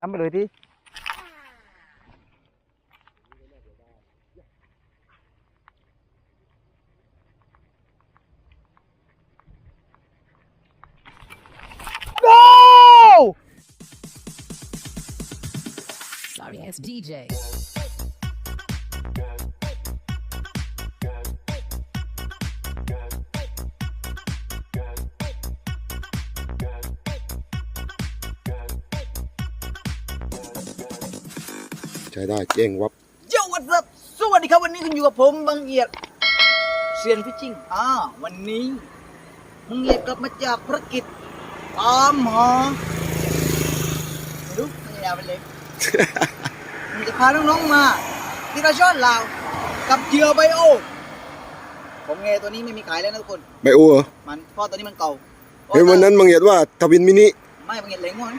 ทำไปเลยที่โ Sorry ass DJ. ช้ได้เจ้งวับยวัสดสวัสดีครับวันนี้คุณอยู่กับผมบังเอียดเซียนพิชชิ่งอ่าวันนี้บังเอียดกลับมาจากภารกิจตามหาไม่รู้ไม่ยาวไปเลยผมจะพาน้องๆมาที่เราชอบลาวกับเหยื่อไบโอผมเงตัวนี้ไม่มีขายแล้วนะทุกคนไบโอเหรอมันเพราะตัวนี้มันเก่าเฮ้ยวันนั้นบางเหยียดว่าทวินมินิไม่บางเห็นเหลงงอน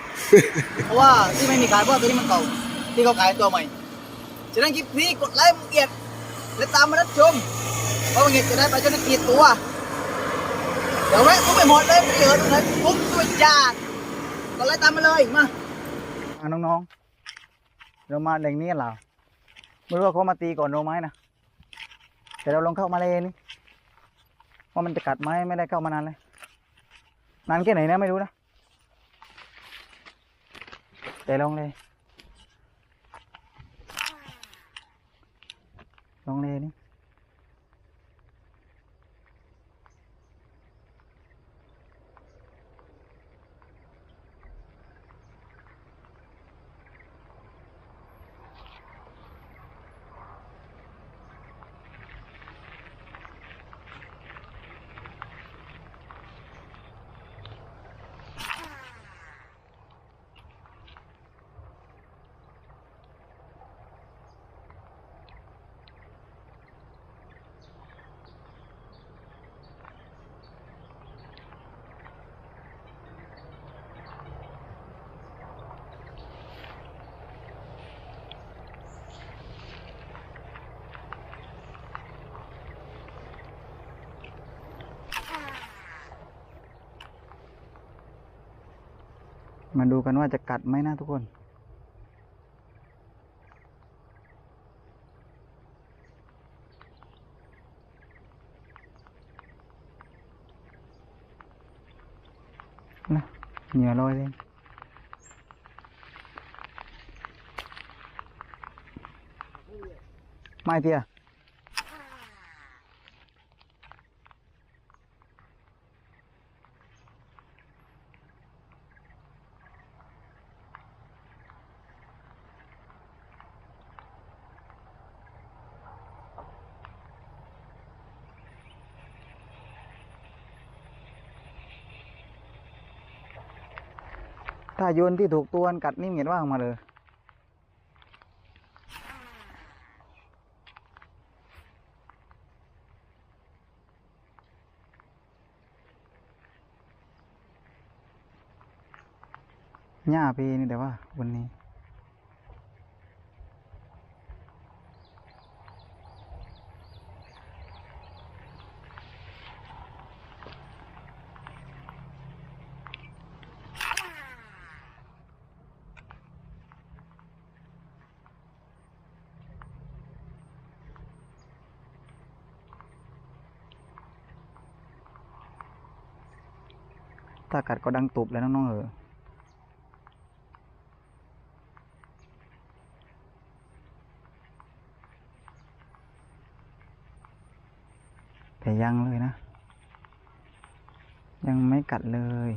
เพราะว่าที่ไม่มีขายเพราะว่าตัวนี้มันเก่า ที่เขาขายตัวใหม่ ฉะนั้นคลิปนี้กดไลค์บางเอียด และตามมารับชม เพราะบางเอียดจะได้ไปจนได้กี่ตัว เดี๋ยวแวะปุ๊บไปหมดเลยไม่เหินตรงไหนปุ๊บตัวจ้ากดไลค์ตามมาเลย มาน้องๆ เรามาแหล่งนี้เหรอไม่รู้ว่าเขามาตีก่อนเราไหมนะ แต่เราลองเข้ามาเลยนี่ว่ามันจะกัดไหมไม่ได้เข้ามานานเลย นานแค่ไหนนะไม่รู้นะแต่ลองเลย ลองเลนี่ มาดูกันว่าจะกัดไหมนะทุกคน นะเหงื่อลอยเลยไม่เพียถ้า โยนที่ถูกตัวกัดนิ่มเห็นว่าออกมาเลย หญ้าปีนี่แต่ว่าวันนี้ ถ้ากัดก็ดังตุบแล้วน้องๆเออแต่ยังเลยนะ ยังไม่กัดเลย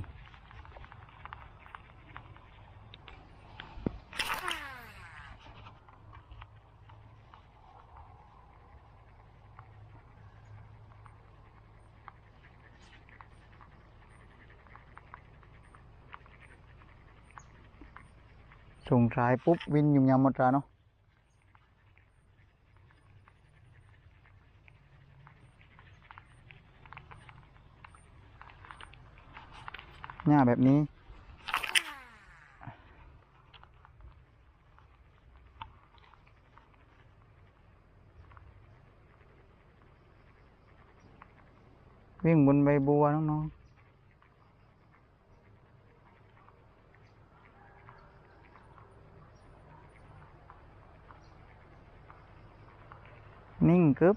ส่งสายปุ๊บวินยุ่มยำหมดแล้วเนาะหญ้าแบบนี้ วิ่งบนใบบัวน้องๆ นิ่งกึบ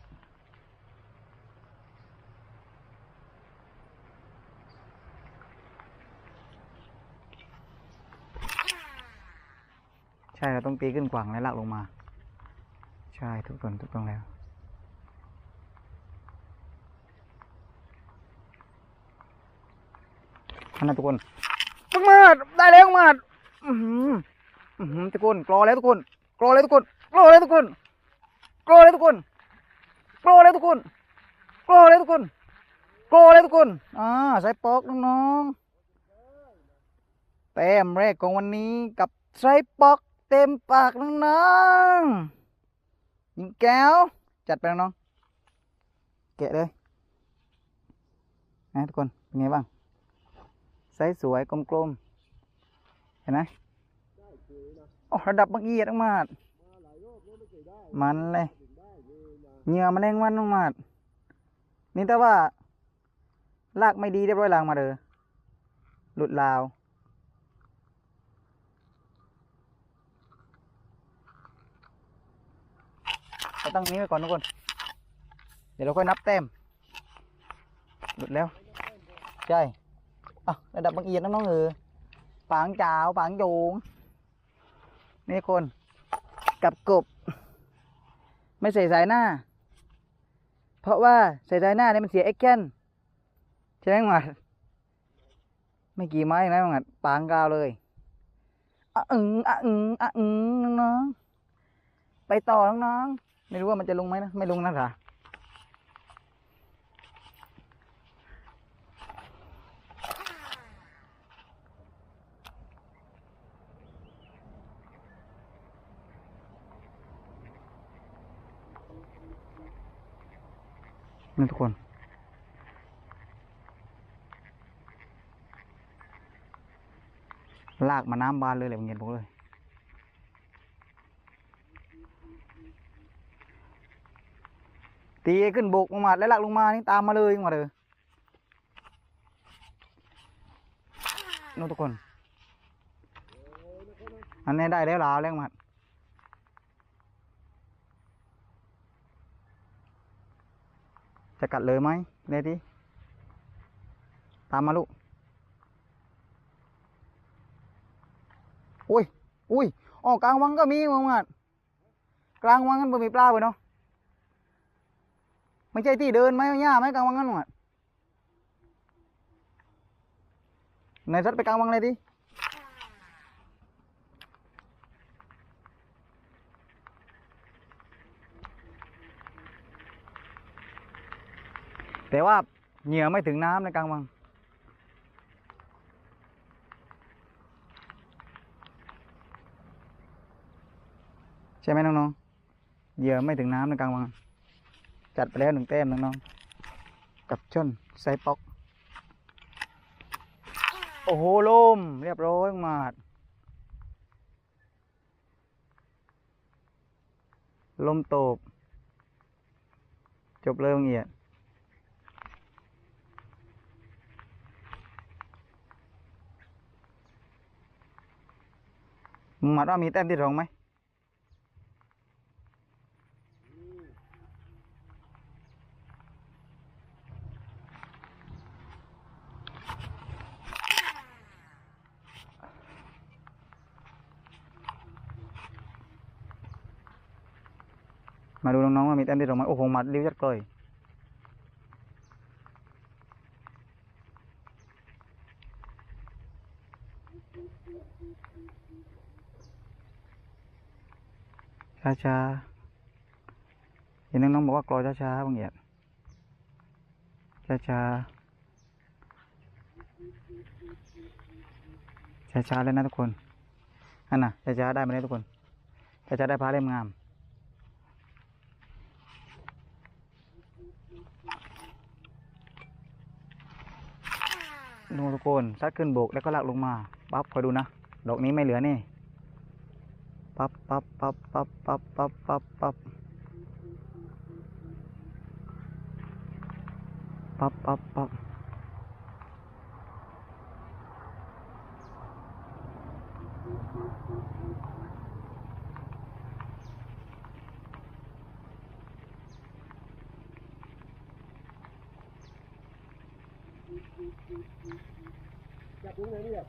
ใช่เราต้องตีขึ้นกว่างแล้วลากลงมา ใช่ทุกตนทุกตรงแล้วอันนั้นทุกคนปังมาดได้แล้วมาดอือหืออือหือทุกคนกรอแล้วทุกคนกรอแล้วทุกคนกรอแล้วทุกคนกรอแล้วทุกคน กรอแล้วทุกคนกรอแล้วทุกคนกรอแล้วทุกคนอ่าใส่ปอกน้องๆแต้มแรกของวันนี้กับใส่ปอกเต็มปากน้องๆยิงแก้วจัดไปน้องๆแกะเลยนะทุกคนเป็นไงบ้างไซส์สวยกลมๆเห็นไหมโอ้ระดับบังเอียดมากมันเลย เหงื่อมันแมลงวันมากๆนี่แต่ว่า ลากไม่ดีเรียบร้อยลางมาเด้อหลุดลาว เราตั้งนี้ไว้ก่อนทุกคน เดี๋ยวเราค่อยนับแต้ม หลุดแล้ว ใช่อะระดับบางเอียดน้องๆเออปางจาวปางจูงนี่คน กับกบ ไม่ใส่สายหน้า เพราะว่าใส่สายหน้าเนี่ยมันเสียเอ็กเซนใช่ไหมหมัดไม่กี่ไม้นะหมัดปางกาวเลยอะอึงอะอึงอะอึงน้องๆไปต่อน้องๆไม่รู้ว่ามันจะลงไหมนะไม่ลงนะค่ะ นี่ทุกคน ลากมาน้ำบานเลยแหละเงี้ยผมเลย ตีขึ้นบกลงมาแล้วลากลงมานี่ตามมาเลยมาเลยนู่นทุกคน อันนี้ได้แล้วลาวแล้วมา จะ กัดเลยไหมเนี่ยดิตามมาลูก อุ้ย อุ้ยอ๋อกลางวังก็มีมึงอะกลางวังกันบ่มีปลาเว้ยเนาะ ไม่ใช่ที่เดินไหมหญ้าไหมกลางวังกันมึงอะไหนสัตว์ไปกลางวังเลยดิ แต่ว่าเหงื่อไม่ถึงน้ำในกลางวัง ใช่ไหมน้องๆ เหยื่อไม่ถึงน้ำในกลางวัง จัดไปแล้วหนึ่งแต้มน้องๆ กับชนไซป๊อก โอ้โหลมเรียบร้อยมาดลมตบ จบเลยบางเอียด mặt đó mít em đi rồng mày. Mà đồ nóng nóng mà mít em đi rồng ô hồn mặt liêu rất cười ช้าๆเห็นน้องๆบอกว่ากรอช้าๆบางเอียดช้าๆช้าๆเลยนะทุกคนอันน่ะช้าๆได้ไหมเลยทุกคนช้าๆได้พาเล่มงามดูทุกคนซัดขึ้นโบกแล้วก็ลากลงมาปั๊บคอยดูนะ ดอกนี้ไม่เหลือนี่ pap pap pap pap pap pap pap pap pap pap pap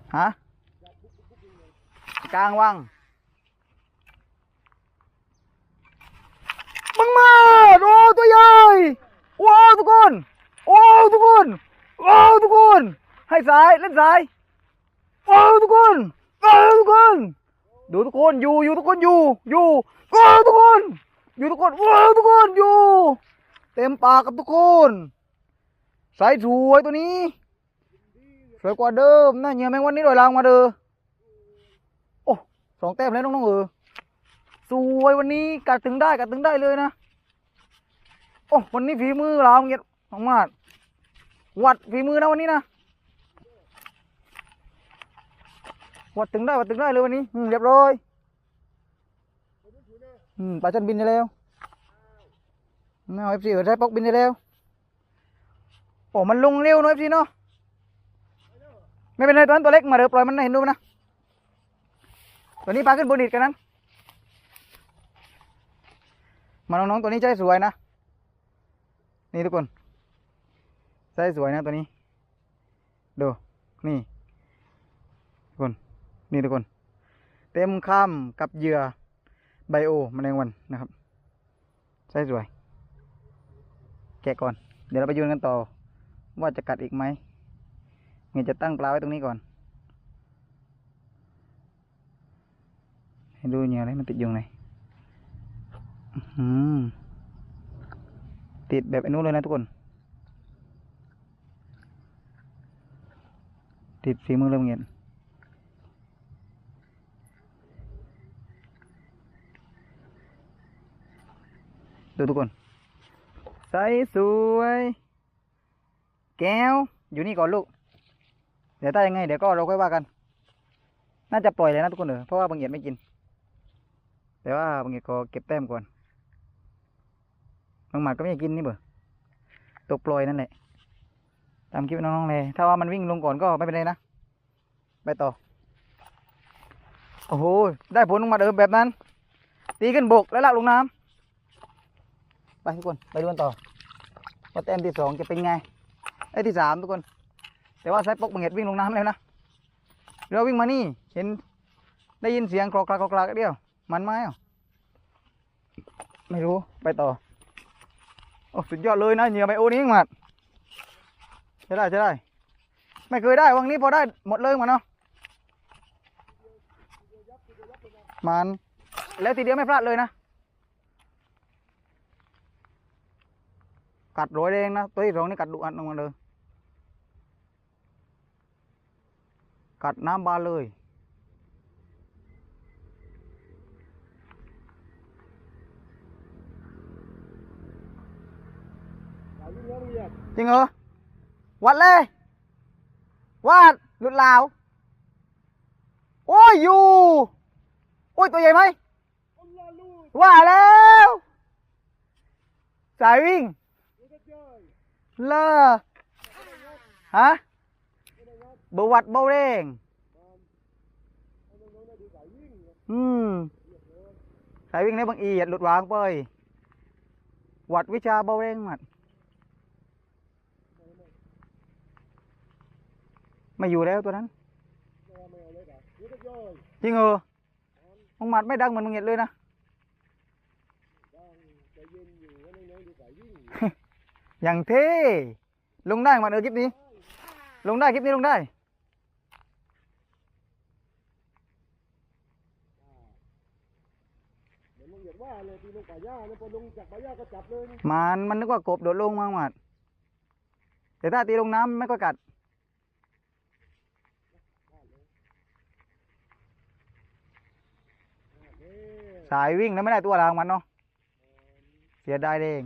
Hả? Cang quăng. อ้ว้าวทุกคนโอ้ทุกคนว้าวทุกคน ให้สายเล่นสายว้าวทุกคนว้าวทุกคนดูทุกคนอยู่อยู่ทุกคนอยู่อยู่ว้าวทุกคน อยู่ทุกคนว้าวทุกคนอยู่ เต็มปากกับทุกคนสายสวยตัวนี้สวยกว่าเดิมนะเหยื่อแมงวันนี้ลอยลางมาเด้อโอ้สองแต้มแล้วน้องๆเออสวยวันนี้กัดถึงได้กัดถึงได้เลยนะ โอ้วันนี้ฝีมือเราเงี้ยน้องมาดวัดฝีมือนะวันนี้นะวัดถึงได้วัดถึงได้เลยวันนี้อืมเรียบร้อยอืมปลาจันบินได้แล้วเอาเอฟซีเออใช้ปอกบินได้แล้วโอ้มันลงเร็วเนอะเอฟซีเนาะไม่เป็นไรตัวนั้นตัวเล็กมาเดี๋ยวปล่อยมันให้เห็นดูนะตัวนี้ปลาขึ้นบนดิดกันนั้นมาน้องๆตัวนี้ใจสวยนะ นี่ทุกคนใจสวยนะตัวนี้ดูนี่ทุกคนนี่ทุกคน เต็มข้ามกับเหยื่อไบโอแมลงวันนะครับใจสวย แกะก่อน เดี๋ยวเราไปยืนกันต่อ ว่าจะกัดอีกไหมเงี้ยจะตั้งปลาไว้ตรงนี้ก่อนให้ดูเหยื่ออะไรมันติดอยู่ไหนอื้อหือ ติดแบบไอ้นู้นเลยนะทุกคน ติดฝีมือเริ่มเงี้ยดูทุกคนใสสวย แก้ว อยู่นี่ก่อนลูก เดี๋ยวถ้ายังไง เดี๋ยวก็เราค่อยว่ากัน น่าจะปล่อยเลยนะทุกคนเออเพราะว่าบางเหียดไม่กิน แต่ว่าบางเหียดก็เก็บแต้มก่อน บางหมัดก็ไม่กินนี่เบอตกปล่อยนั่นแหละตามคลิปน้องๆเลยถ้าว่ามันวิ่งลงก่อนก็ไม่เป็นไรนะไปต่อโอ้โหได้ผลลงมาเดิมแบบนั้น ตีขึ้นบกแล้วลากลงน้ำไปทุกคนไปดูกันต่อว่าแต้มที่สองจะเป็นไงไอ้ที่สามทุกคน แต่ว่าสายปกบังเห็ดวิ่งลงน้ำแล้วนะเราวิ่งมานี่เห็นได้ยินเสียงกรอกกรากกรอกกรากเดียว มันไหมอะไม่รู้ไปต่อ สุดยอดเลยนะเหยื่อไบโอนี้มาจะได้จะได้ ไม่เคยได้วันนี้พอได้หมดเลยมันเนาะมันแล้วทีเดียวไม่พลาดเลยนะ กัดร้อยแรงนะตัวที่สองนี่กัดดุอัดลงมาเลย กัดน้ำบานเลย จริงเหรอ วัดเลย วัดหลุดลาว โอ้ยอยู่ โอ้ยตัวใหญ่ไหม ว่าแล้วสายวิ่งเลอฮะบวัดเบาเร่งอืมสายวิ่งในบางอีหลุดวางไปวัดวิชาเบาเร่งมัด ไม่อยู่แล้วตัวนั้นจริงเหรอมึงหมัดไม่ดังเหมือนมึงเห็นเลยนะอย่างเท่ลงได้มาเออคลิปนี้ ลงได้คลิปนี้ลงได้มันมันนึกว่ากบโดดลงมาหมัดแต่ถ้าตีลงน้ำไม่ก็กัด สายวิ่งแล้วไม่ได้ตัวรางมันเนาะเสียดายเอง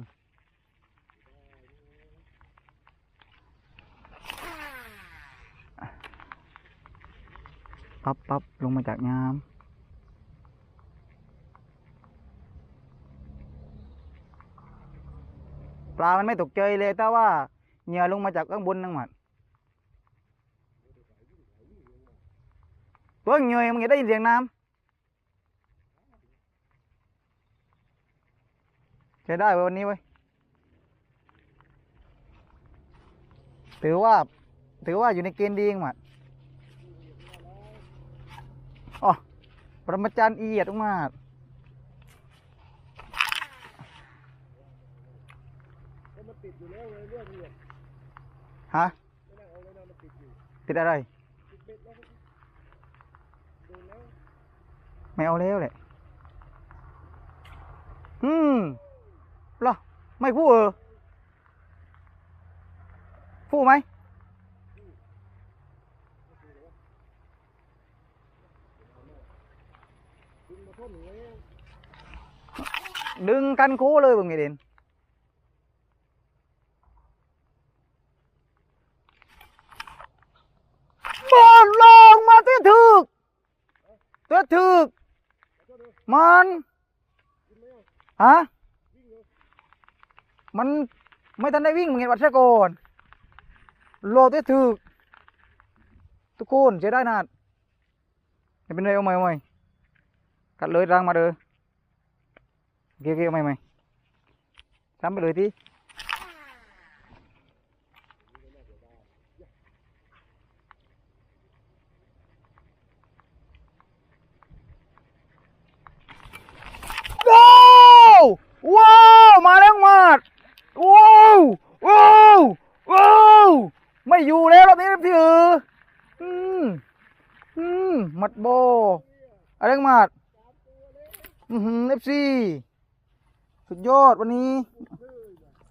ปั๊บปั๊บลงมาจากน้ำปลา มันไม่ตกใจเลยถ้าว่าเหงื่อลงมาจากข้างบนนั่งหมัดตัวเหงื่อมันจะได้ยินเสียงน้ำ ช้ได้วันนี้ไว้ถือว่า ถือว่าอยู่ในเกณฑ์ดีหมัดอ๋อประมาจันย์เอียดมากฮะติดอะไร ไม่เอาแล้วแหละอืม เหรอ ไม่พูดเออพูดไหมดึงกันโคเลยบึงไงเด่นบอลลงมาเตี้ยถึกเตี้ยถึกมันฮะ มันไม่ทันได้วิ่งมึงเห็นวัดเสียก่อนโลเตี้ยถึกทุกคนเสียได้นาดจะเป็นไรเอาใหม่เอาใหม่กัดเลยร่างมาเด้อเกี่ยวๆไม่ไม่ทำไปเลยที่ว้าวว้าวมาแล้วมาดว้าวว้าวว้าว ไม่อยู่แล้วรอบนี้พี่เอออืมอืมมัดโบอะไรมาดอือหือเอฟซีสุดยอดวันนี้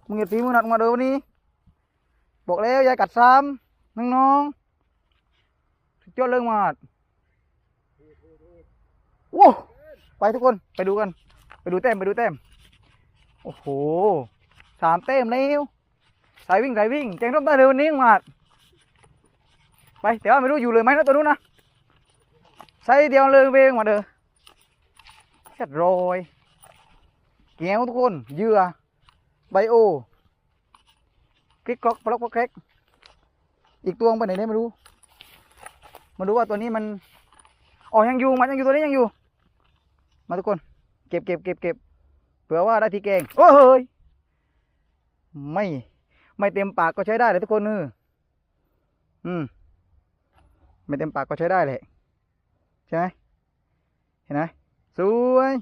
มึงเห็นฝีมือหนักมาเด้อวันนี้ บอกแล้วอยายกัดซ้ำน้องๆสุดยอดเรื่งมาดว้าวไปทุกคนไปดูกัน ไปดูแต้มไปดูแต้มโอ้โหสามแต้มแล้วสายวิ่งสายวิ่งแจงร่มได้เลยวันนี้มาด ไปแต่ว่าไม่รู้อยู่เลยไหมนะตัวนู้นนะใส่เดียวเลยเวงมาเด้อจัดโรยแก้วทุกคนเยื่อไบโอคลิกกล็อกปล็อกปล็อกแคกอีกตัวไปไหนเนี่ยไม่รู้มาดูว่าตัวนี้มันอ๋อยังอยู่มันยังอยู่ตัวนี้ยังอยู่ มาทุกคน เก็บเก็บเก็บเก็บเผื่อว่าได้ทีแกงโอ้เฮ้ยไม่ไม่เต็มปากก็ใช้ได้เลยทุกคนเอออืม ไม่เต็มปากก็ใช้ได้เลยใช่ไหมเห็นไหมสวย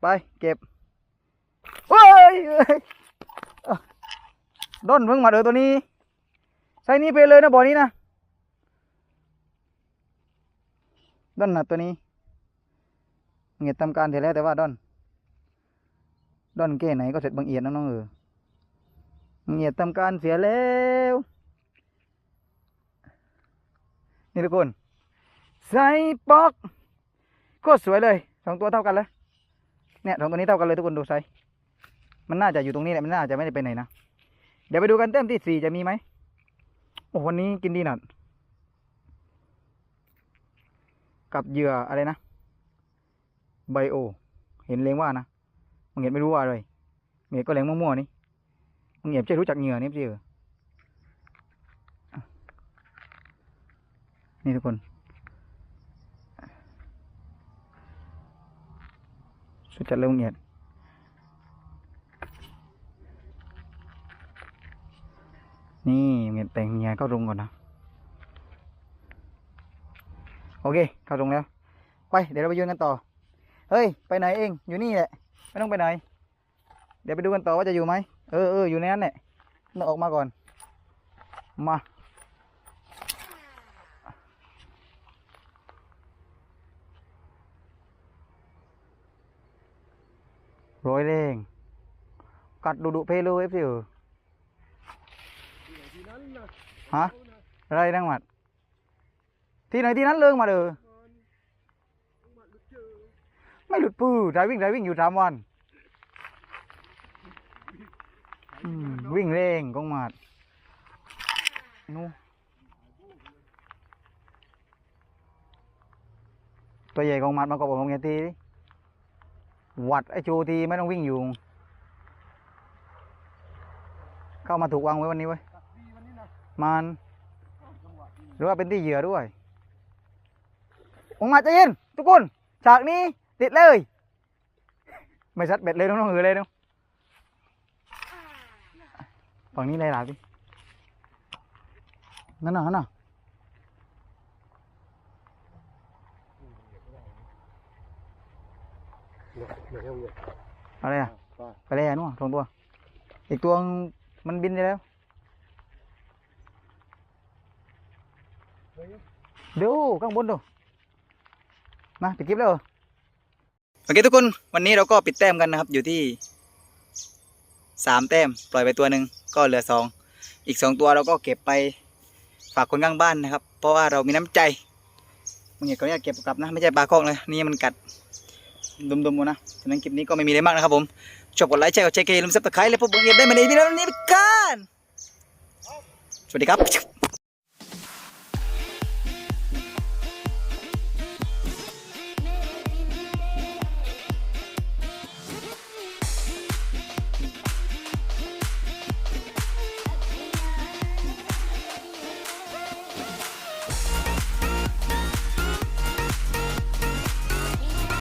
ไปเก็บเฮ้ยเอ้ยด้นเพิ่งมาเดอตัวนี้ใส่นี้ไปเลยนะบ่อนี้นะด้นนะตัวนี้เงียดทำการเสร็จแล้วแต่ว่าด้นด้นเก้ไหนก็เสร็จบางเอียดนะน้องเออเงียดทำการเสียแล้ว นี่ทุกคนใส่ปอกโคตรสวยเลยสองตัวเท่ากันเลยเนี่ยสองตัวนี้เท่ากันเลยทุกคนดูไซมันน่าจะอยู่ตรงนี้แหละมันน่าจะไม่ได้ไปไหนนะเดี๋ยวไปดูกันแต้มที่สี่จะมีไหมโอ้วันนี้กินดีหนัดกับเหยื่ออะไรนะไบโอ เห็นเลงว่านะมึงเห็นไม่รู้ว่าอะไรมึงเห็นก็เลงมั่วๆนี่มึงเห็นใช่รู้จักเหยื่อนี่พี่เออ นี่ทุกคน สุดจัดเลยมึงเห็นนี่มึงเห็นแต่งเหยื่อเข้ารุงก่อนนะ โอเค เข้ารุงแล้ว ไป เดี๋ยวเราไปยืนกันต่อ เฮ้ย ไปไหนเอง อยู่นี่แหละ ไม่ต้องไปไหน เดี๋ยวไปดูกันต่อว่าจะอยู่ไหม เออเอออยู่ในนั้นแหละต้องออกมาก่อน มา ร้อยแรงกัดดุดุเพลเลยสิเออที่นั้นนะฮะอะไรนั่งหมัด ที่ไหนที่นั้นเลิงมาเด้ออไม่หลุดปื้อไดวิ่งไดวิ่งอยู่สามวันวิ่งเร่งกองหมัดนู่ตัวใหญ่กองหมัดมากกว่าผมไงทีดิ วัดไอจูทีไม่ต้องวิ่งอยู่ เข้ามาถูกวางไว้วันนี้ไว้มันหรือว่าเป็นที่เหยื่อด้วยออกมาใจเย็นทุกคนฉากนี้ติดเลย ไม่ซัดเบ็ดเลยน้องๆเออเลยน้องฝั่งนี้เลยหล่ะพี่นั่นน่ะนั่นน่ะ อะไรอะไปแล้วนู่นสองตัว อีกตัวมันบินไปแล้วดูข้างบนดูมาปิดคลิปแล้วเหรอโอเคทุกคนวันนี้เราก็ปิดแต้มกันนะครับ อยู่ที่สามแต้ม ปล่อยไปตัวหนึ่งก็เหลือสองอีกสองตัวเราก็เก็บไปฝากคนข้างบ้านนะครับ เพราะว่าเรามีน้ำใจมึงเห็นเขาเนี่ยเก็บกลับนะ ไม่ใช่ปลาคอกเลยนี่มันกัด ดมๆกูนะฉะนั้นคลิปนี้ก็ไม่มีอะไรมากนะครับผมชอบกดไลค์แชร์กดแชร์กันอย่าลืมซับสไครต์และพบกันได้ใหม่ในวิดีโอนี้กันสวัสดีครับ